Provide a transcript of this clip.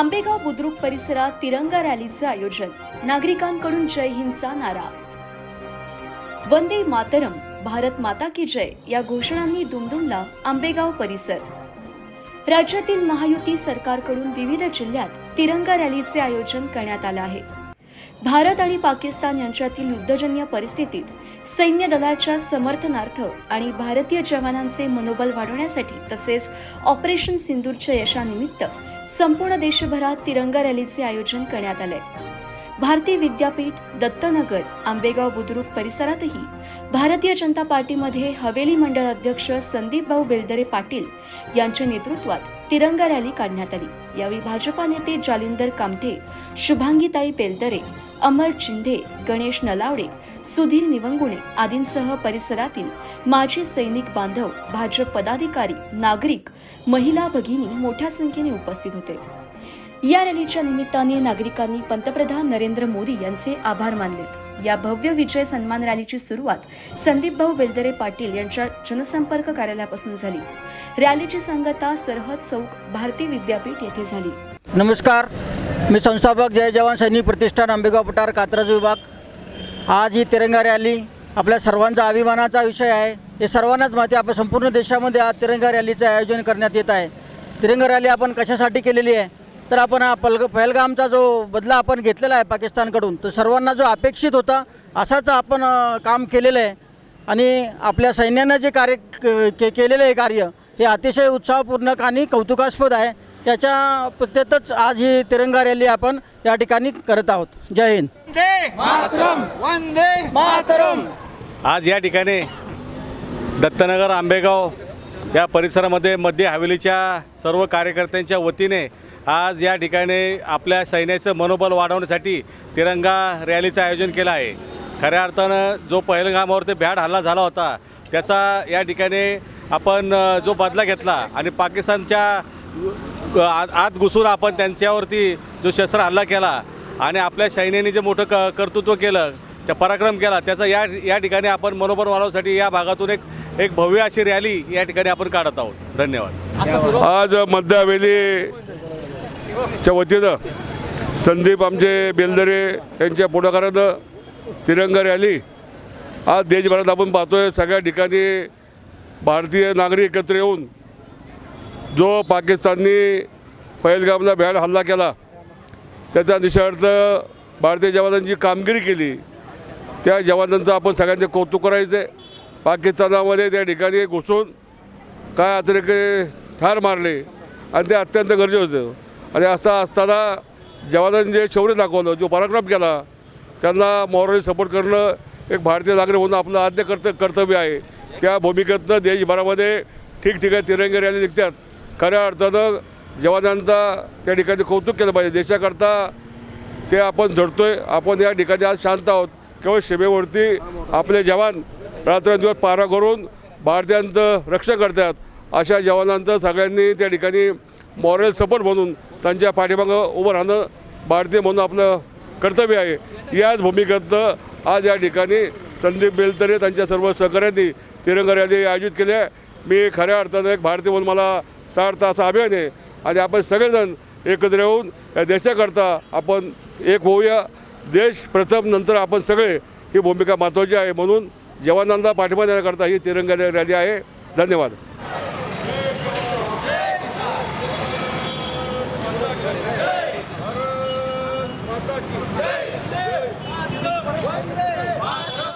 आंबेगाव बुद्रुक परिसरात तिरंगा रॅलीचं आयोजन. नागरिकांकडून जय हिंदचा नारा. वंदे मातरम भारत माता की जय या घोषणांनी दुमदुमला आंबेगाव परिसर. राज्यातील महायुती सरकारकडून विविध जिल्ह्यात तिरंगा रॅलीचे आयोजन करण्यात आलं आहे. भारत आणि पाकिस्तान यांच्यातील युद्धजन्य परिस्थितीत सैन्य दलाच्या समर्थनार्थ आणि भारतीय जवानांचे मनोबल वाढवण्यासाठी तसेच ऑपरेशन सिंदूरच्या यशानिमित्त संपूर्ण देशभरात तिरंगा रॅलीचे आयोजन करण्यात आले. भारतीय विद्यापीठ दत्तनगर आंबेगाव बुद्रुक परिसरातही भारतीय जनता पार्टीमध्ये हवेली मंडळ अध्यक्ष संदीप भाऊ बेलदरे पाटील यांच्या नेतृत्वात तिरंगा रॅली काढण्यात आली. यावेळी भाजपा नेते जालिंदर कामठे शुभांगीताई बेलदरे अमर चिंधे गणेश नलावडे सुधीर निवंगुणे आदींसह परिसरातील माजी सैनिक बांधव भाजप पदाधिकारी नागरिक महिला भगिनी मोठ्या संख्येने उपस्थित होते. या रॅलीच्या निमित्ताने नागरिकांनी पंतप्रधान नरेंद्र मोदी यांचे आभार मानलेत. या भव्य विजय सन्मान रॅलीची सुरुवात संदीप भाऊ बेलदरे पाटील यांच्या जनसंपर्क कार्यालयापासून झाली. रॅलीची सांगता सरहद चौक भारती विद्यापीठ येथे झाली. नमस्कार. मी संस्थापक जय जवान सैनिक प्रतिष्ठान आंबेगाव पठार कात्रज विभाग. आज ही तिरंगा रॅली आपल्या सर्वांचा अभिमानाचा विषय आहे. हे सर्वांनाच माहिती आपल्या आपण संपूर्ण देशामध्ये आज तिरंगा रॅलीचं आयोजन करण्यात येत आहे. तिरंगा रॅली आपण कशासाठी केलेली आहे? तर आपण हा पल पहलगामचा जो बदला आपण घेतलेला आहे पाकिस्तानकडून तर सर्वांना जो अपेक्षित होता असाच आपण काम केलेलं आहे. आणि आपल्या सैन्यानं जे कार्य क- के केलेलं आहे कार्य हे अतिशय उत्साहपूर्ण आणि कौतुकास्पद आहे. याच्या प्रत्येतच आज ही तिरंगा रॅली आपण या ठिकाणी करत आहोत. जय हिंद. वंदे मातरम. वंदे मातरम. आज या ठिकाणी दत्तनगर आंबेगाव या परिसरामध्ये मध्य हवेलीच्या सर्व कार्यकर्त्यांच्या वतीने आज या ठिकाणी आपल्या सैन्याचं मनोबल वाढवण्यासाठी तिरंगा रॅलीचं आयोजन केलं आहे. खऱ्या अर्थानं जो पहिलगामावरती भ्याड हल्ला झाला होता त्याचा या ठिकाणी आपण जो बदला घेतला आणि पाकिस्तानच्या आत आत घुसून आपण त्यांच्यावरती जो शस्त्र हल्ला केला आणि आपल्या सैन्याने जे मोठं क कर्तृत्व केलं त्या पराक्रम केला त्याचा या या ठिकाणी आपण मनोबल वाढवण्यासाठी या भागातून एक एक भव्य अशी रॅली या ठिकाणी आपण काढत आहोत. धन्यवाद. आज मध्यावेलीच्या वतीनं संदीप आमचे बेलदरे यांच्या पुढाकारानं तिरंगा रॅली आज देशभरात आपण पाहतोय. सगळ्या ठिकाणी भारतीय नागरिक एकत्र येऊन जो पाकिस्ताननी पहिलगामला भ्याड हल्ला केला त्याचा निषेधार्थ भारतीय जवानांची कामगिरी केली त्या जवानांचं आपण सगळ्यांचे कौतुक करायचे पाकिस्तानामध्ये त्या ठिकाणी घुसून काय अतिरेके ठार मारले आणि ते अत्यंत गरजेचं होतं. आणि असं असताना जवानांनी जे शौर्य दाखवलं जो पराक्रम केला त्यांना मॉरली सपोर्ट करणं एक भारतीय नागरिक म्हणून आपलं आद्य कर्त कर्तव्य आहे. त्या भूमिकेतनं देशभरामध्ये ठिकठिकाणी तिरंगे रॅली निघतात. खऱ्या अर्थानं जवानांचा त्या ठिकाणी कौतुक केलं पाहिजे देशाकरता ते आपण झडतोय आपण या ठिकाणी आज शांत आहोत. केवळ सीमेवरती आपले जवान रात्रंदिवस पारा करून भारतीयांचं रक्षण करतात. अशा जवानांचं सगळ्यांनी त्या ठिकाणी मॉरल सपोर्ट म्हणून त्यांच्या पाठीमागं उभं राहणं भारतीय म्हणून आपलं कर्तव्य आहे. याच भूमिकेतनं आज या ठिकाणी संदीप बेलतरे त्यांच्या सर्व सहकाऱ्यांनी तिरंगा रॅली आयोजित केली मी खऱ्या अर्थानं एक भारतीय म्हणून मला सार्थ असा अभिमान आहे आणि आपण सगळेजण एकत्र येऊन या देशाकरता आपण एक होऊया देश प्रथम नंतर आपण सगळे ही भूमिका महत्त्वाची आहे म्हणून जवानांना पाठिंबा देण्याकरता ही तिरंगा रॅली आहे धन्यवाद